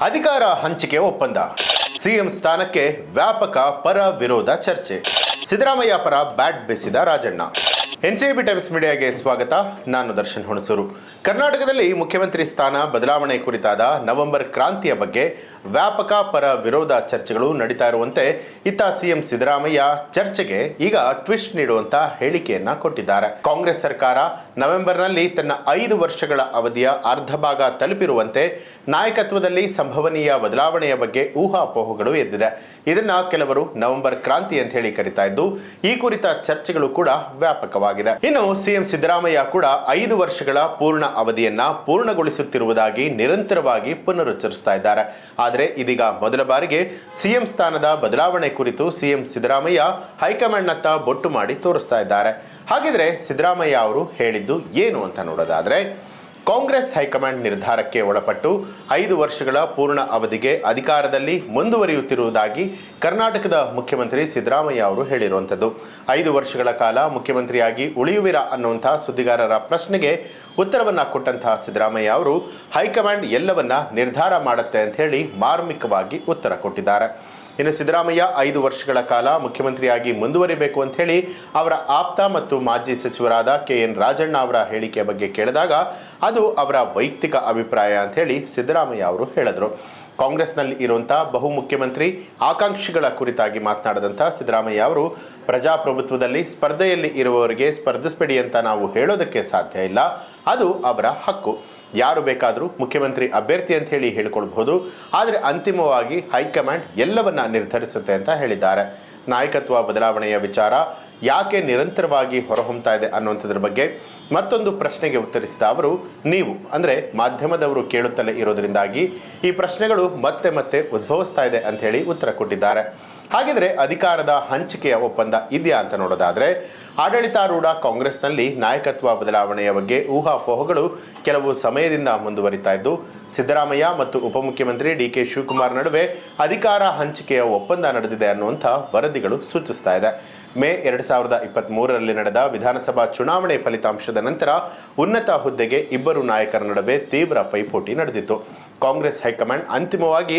ಅಧಿಕಾರ ಹಂಚಿಕೆ ಒಪ್ಪಂದ. ಸಿಎಂ ಸ್ಥಾನಕ್ಕೆ ವ್ಯಾಪಕ ಪರ ವಿರೋಧ ಚರ್ಚೆ. ಸಿದ್ದರಾಮಯ್ಯ ಪರ ಬ್ಯಾಟ್ ಬೀಸಿದ ರಾಜಣ್ಣ. ಎನ್ಸಿಬಿ ಟೈಮ್ಸ್ ಮೀಡಿಯಾಗೆ ಸ್ವಾಗತ. ನಾನು ದರ್ಶನ್ ಹುಣಸೂರು. ಕರ್ನಾಟಕದಲ್ಲಿ ಮುಖ್ಯಮಂತ್ರಿ ಸ್ಥಾನ ಬದಲಾವಣೆ ಕುರಿತಾದ ನವೆಂಬರ್ ಕ್ರಾಂತಿಯ ಬಗ್ಗೆ ವ್ಯಾಪಕ ಪರ ವಿರೋಧ ಚರ್ಚೆಗಳು ನಡೀತಾ ಇರುವಂತೆ ಇತ್ತ ಸಿಎಂ ಸಿದ್ದರಾಮಯ್ಯ ಚರ್ಚೆಗೆ ಈಗ ಟ್ವಿಸ್ಟ್ ನೀಡುವಂತ ಹೇಳಿಕೆಯನ್ನ ಕೊಟ್ಟಿದ್ದಾರೆ. ಕಾಂಗ್ರೆಸ್ ಸರ್ಕಾರ ನವೆಂಬರ್ನಲ್ಲಿ ತನ್ನ ಐದು ವರ್ಷಗಳ ಅವಧಿಯ ಅರ್ಧ ಭಾಗ ತಲುಪಿರುವಂತೆ ನಾಯಕತ್ವದಲ್ಲಿ ಸಂಭವನೀಯ ಬದಲಾವಣೆಯ ಬಗ್ಗೆ ಊಹಾಪೋಹಗಳು ಎದ್ದಿದೆ. ಇದನ್ನ ಕೆಲವರು ನವೆಂಬರ್ ಕ್ರಾಂತಿ ಅಂತ ಹೇಳಿ ಕರಿತಾ ಇದ್ದು, ಈ ಕುರಿತ ಚರ್ಚೆಗಳು ಕೂಡ ವ್ಯಾಪಕವಾಗಿದೆ ಇನ್ನು ಸಿಎಂ ಸಿದ್ದರಾಮಯ್ಯ ಕೂಡ ಐದು ವರ್ಷಗಳ ಪೂರ್ಣ ಅವಧಿಯನ್ನ ಪೂರ್ಣಗೊಳಿಸುತ್ತಿರುವುದಾಗಿ ನಿರಂತರವಾಗಿ ಪುನರುಚ್ಚರಿಸ್ತಾ ಇದ್ದಾರೆ. ಆದರೆ ಇದೀಗ ಮೊದಲ ಬಾರಿಗೆ ಸಿಎಂ ಸ್ಥಾನದ ಬದಲಾವಣೆ ಕುರಿತು ಸಿಎಂ ಸಿದ್ದರಾಮಯ್ಯ ಹೈಕಮಾಂಡ್ನತ್ತ ಬೊಟ್ಟು ಮಾಡಿ ತೋರಿಸ್ತಾ ಇದ್ದಾರೆ. ಹಾಗಿದ್ರೆ ಸಿದ್ದರಾಮಯ್ಯ ಅವರು ಹೇಳಿದ್ದು ಏನು ಅಂತ ನೋಡೋದಾದ್ರೆ ಕಾಂಗ್ರೆಸ್ ಹೈಕಮಾಂಡ್ ನಿರ್ಧಾರಕ್ಕೆ ಒಳಪಟ್ಟು ಐದು ವರ್ಷಗಳ ಪೂರ್ಣ ಅವಧಿಗೆ ಅಧಿಕಾರದಲ್ಲಿ ಮುಂದುವರಿಯುತ್ತಿರುವುದಾಗಿ ಕರ್ನಾಟಕದ ಮುಖ್ಯಮಂತ್ರಿ ಸಿದ್ದರಾಮಯ್ಯ ಅವರು ಹೇಳಿರುವಂಥದ್ದು. ಐದು ವರ್ಷಗಳ ಕಾಲ ಮುಖ್ಯಮಂತ್ರಿಯಾಗಿ ಉಳಿಯುವಿರಾ ಅನ್ನುವಂತಹ ಸುದ್ದಿಗಾರರ ಪ್ರಶ್ನೆಗೆ ಉತ್ತರವನ್ನ ಕೊಟ್ಟಂತಹ ಸಿದ್ದರಾಮಯ್ಯ ಅವರು, ಹೈಕಮಾಂಡ್ ಎಲ್ಲವನ್ನ ನಿರ್ಧಾರ ಮಾಡುತ್ತೆ ಅಂತ ಹೇಳಿ ಮಾರ್ಮಿಕವಾಗಿ ಉತ್ತರ ಕೊಟ್ಟಿದ್ದಾರೆ. ಇನ್ನು ಸಿದ್ದರಾಮಯ್ಯ ಐದು ವರ್ಷಗಳ ಕಾಲ ಮುಖ್ಯಮಂತ್ರಿಯಾಗಿ ಮುಂದುವರಿಬೇಕು ಅಂತ ಹೇಳಿ ಅವರ ಆಪ್ತ ಮತ್ತು ಮಾಜಿ ಸಚಿವರಾದ ಕೆ ಎನ್ ರಾಜಣ್ಣ ಅವರ ಹೇಳಿಕೆ ಬಗ್ಗೆ ಕೇಳಿದಾಗ ಅದು ಅವರ ವೈಯಕ್ತಿಕ ಅಭಿಪ್ರಾಯ ಅಂತ ಹೇಳಿ ಸಿದ್ದರಾಮಯ್ಯ ಅವರು ಹೇಳಿದರು. ಕಾಂಗ್ರೆಸ್ನಲ್ಲಿ ಇರುವಂಥ ಬಹು ಮುಖ್ಯಮಂತ್ರಿ ಆಕಾಂಕ್ಷಿಗಳ ಕುರಿತಾಗಿ ಮಾತನಾಡಿದಂಥ ಸಿದ್ದರಾಮಯ್ಯ ಅವರು, ಪ್ರಜಾಪ್ರಭುತ್ವದಲ್ಲಿ ಸ್ಪರ್ಧೆಯಲ್ಲಿ ಇರುವವರಿಗೆ ಸ್ಪರ್ಧಿಸಬೇಡಿ ಅಂತ ನಾವು ಹೇಳೋದಕ್ಕೆ ಸಾಧ್ಯ ಇಲ್ಲ, ಅದು ಅವರ ಹಕ್ಕು. ಯಾರು ಬೇಕಾದರೂ ಮುಖ್ಯಮಂತ್ರಿ ಅಭ್ಯರ್ಥಿ ಅಂತ ಹೇಳಿ ಹೇಳಿಕೊಳ್ಬಹುದು. ಆದರೆ ಅಂತಿಮವಾಗಿ ಹೈಕಮಾಂಡ್ ಎಲ್ಲವನ್ನ ನಿರ್ಧರಿಸುತ್ತೆ ಅಂತ ಹೇಳಿದ್ದಾರೆ. ನಾಯಕತ್ವ ಬದಲಾವಣೆಯ ವಿಚಾರ ಯಾಕೆ ನಿರಂತರವಾಗಿ ಹೊರಹೊಮ್ತಾ ಇದೆ ಅನ್ನುವಂಥದ್ರ ಬಗ್ಗೆ ಮತ್ತೊಂದು ಪ್ರಶ್ನೆಗೆ ಉತ್ತರಿಸಿದ ಅವರು, ನೀವು, ಅಂದರೆ ಮಾಧ್ಯಮದವರು ಕೇಳುತ್ತಲೇ ಇರೋದರಿಂದಾಗಿ ಈ ಪ್ರಶ್ನೆಗಳು ಮತ್ತೆ ಮತ್ತೆ ಉದ್ಭವಿಸ್ತಾ ಇದೆ ಅಂತ ಹೇಳಿ ಉತ್ತರ ಕೊಟ್ಟಿದ್ದಾರೆ. ಹಾಗಿದ್ರೆ ಅಧಿಕಾರದ ಹಂಚಿಕೆಯ ಒಪ್ಪಂದ ಇದೆಯಾ ಅಂತ ನೋಡೋದಾದ್ರೆ, ಆಡಳಿತಾರೂಢ ಕಾಂಗ್ರೆಸ್ನಲ್ಲಿ ನಾಯಕತ್ವ ಬದಲಾವಣೆಯ ಬಗ್ಗೆ ಊಹಾಪೋಹಗಳು ಕೆಲವು ಸಮಯದಿಂದ ಮುಂದುವರಿತಾ ಇದ್ದು, ಸಿದ್ದರಾಮಯ್ಯ ಮತ್ತು ಉಪಮುಖ್ಯಮಂತ್ರಿ ಡಿ ಕೆ ಶಿವಕುಮಾರ್ ನಡುವೆ ಅಧಿಕಾರ ಹಂಚಿಕೆಯ ಒಪ್ಪಂದ ನಡೆದಿದೆ ಅನ್ನುವಂಥ ವರದಿಗಳು ಸೂಚಿಸ್ತಾ ಇದೆ. ಮೇ ಎರಡು ಸಾವಿರದ ಇಪ್ಪತ್ತ್ ಮೂರರಲ್ಲಿ ನಡೆದ ವಿಧಾನಸಭಾ ಚುನಾವಣೆ ಫಲಿತಾಂಶದ ನಂತರ ಉನ್ನತ ಹುದ್ದೆಗೆ ಇಬ್ಬರು ನಾಯಕರ ನಡುವೆ ತೀವ್ರ ಪೈಪೋಟಿ ನಡೆದಿತ್ತು. ಕಾಂಗ್ರೆಸ್ ಹೈಕಮಾಂಡ್ ಅಂತಿಮವಾಗಿ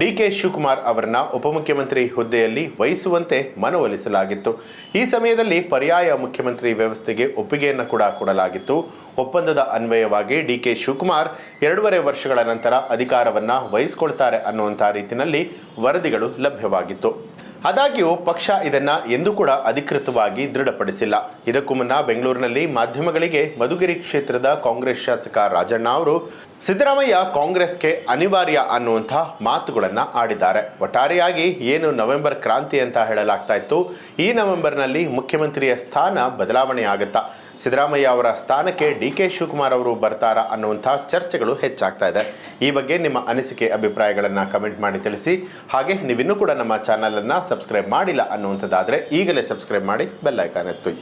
ಡಿ ಕೆ ಶಿವಕುಮಾರ್ ಅವರನ್ನ ಉಪಮುಖ್ಯಮಂತ್ರಿ ಹುದ್ದೆಯಲ್ಲಿ ವಹಿಸುವಂತೆ ಮನವೊಲಿಸಲಾಗಿತ್ತು. ಈ ಸಮಯದಲ್ಲಿ ಪರ್ಯಾಯ ಮುಖ್ಯಮಂತ್ರಿ ವ್ಯವಸ್ಥೆಗೆ ಒಪ್ಪಿಗೆಯನ್ನು ಕೂಡ ಕೊಡಲಾಗಿತ್ತು. ಒಪ್ಪಂದದ ಅನ್ವಯವಾಗಿ ಡಿ ಕೆ ಶಿವಕುಮಾರ್ ಎರಡೂವರೆ ವರ್ಷಗಳ ನಂತರ ಅಧಿಕಾರವನ್ನು ವಹಿಸಿಕೊಳ್ತಾರೆ ಅನ್ನುವಂಥ ರೀತಿಯಲ್ಲಿ ವರದಿಗಳು ಲಭ್ಯವಾಗಿತ್ತು. ಆದಾಗ್ಯೂ ಪಕ್ಷ ಇದನ್ನ ಎಂದೂ ಕೂಡ ಅಧಿಕೃತವಾಗಿ ದೃಢಪಡಿಸಿಲ್ಲ. ಇದಕ್ಕೂ ಮುನ್ನ ಬೆಂಗಳೂರಿನಲ್ಲಿ ಮಾಧ್ಯಮಗಳಿಗೆ ಮಧುಗಿರಿ ಕ್ಷೇತ್ರದ ಕಾಂಗ್ರೆಸ್ ಶಾಸಕ ರಾಜಣ್ಣ ಅವರು, ಸಿದ್ದರಾಮಯ್ಯ ಕಾಂಗ್ರೆಸ್ಗೆ ಅನಿವಾರ್ಯ ಅನ್ನುವಂಥ ಮಾತುಗಳನ್ನು ಆಡಿದ್ದಾರೆ. ಒಟ್ಟಾರೆಯಾಗಿ ಏನು ನವೆಂಬರ್ ಕ್ರಾಂತಿ ಅಂತ ಹೇಳಲಾಗ್ತಾ ಇತ್ತು, ಈ ನವೆಂಬರ್ನಲ್ಲಿ ಮುಖ್ಯಮಂತ್ರಿಯ ಸ್ಥಾನ ಬದಲಾವಣೆ ಆಗುತ್ತಾ ಸಿದ್ದರಾಮಯ್ಯ ಅವರ ಸ್ಥಾನಕ್ಕೆ ಡಿ ಕೆ ಶಿವಕುಮಾರ್ ಅವರು ಬರ್ತಾರಾ ಅನ್ನುವಂಥ ಚರ್ಚೆಗಳು ಹೆಚ್ಚಾಗ್ತಾ ಇದೆ. ಈ ಬಗ್ಗೆ ನಿಮ್ಮ ಅನಿಸಿಕೆ, ಅಭಿಪ್ರಾಯಗಳನ್ನು ಕಮೆಂಟ್ ಮಾಡಿ ತಿಳಿಸಿ. ಹಾಗೆ ನೀವಿನ್ನೂ ಕೂಡ ನಮ್ಮ ಚಾನಲನ್ನು ಸಬ್ಸ್ಕ್ರೈಬ್ ಮಾಡಿಲ್ಲ ಅನ್ನುವಂಥದ್ದಾದರೆ ಈಗಲೇ ಸಬ್ಸ್ಕ್ರೈಬ್ ಮಾಡಿ ಬೆಲ್ಲೈಕಾನ್ ಎತ್ತುಯ್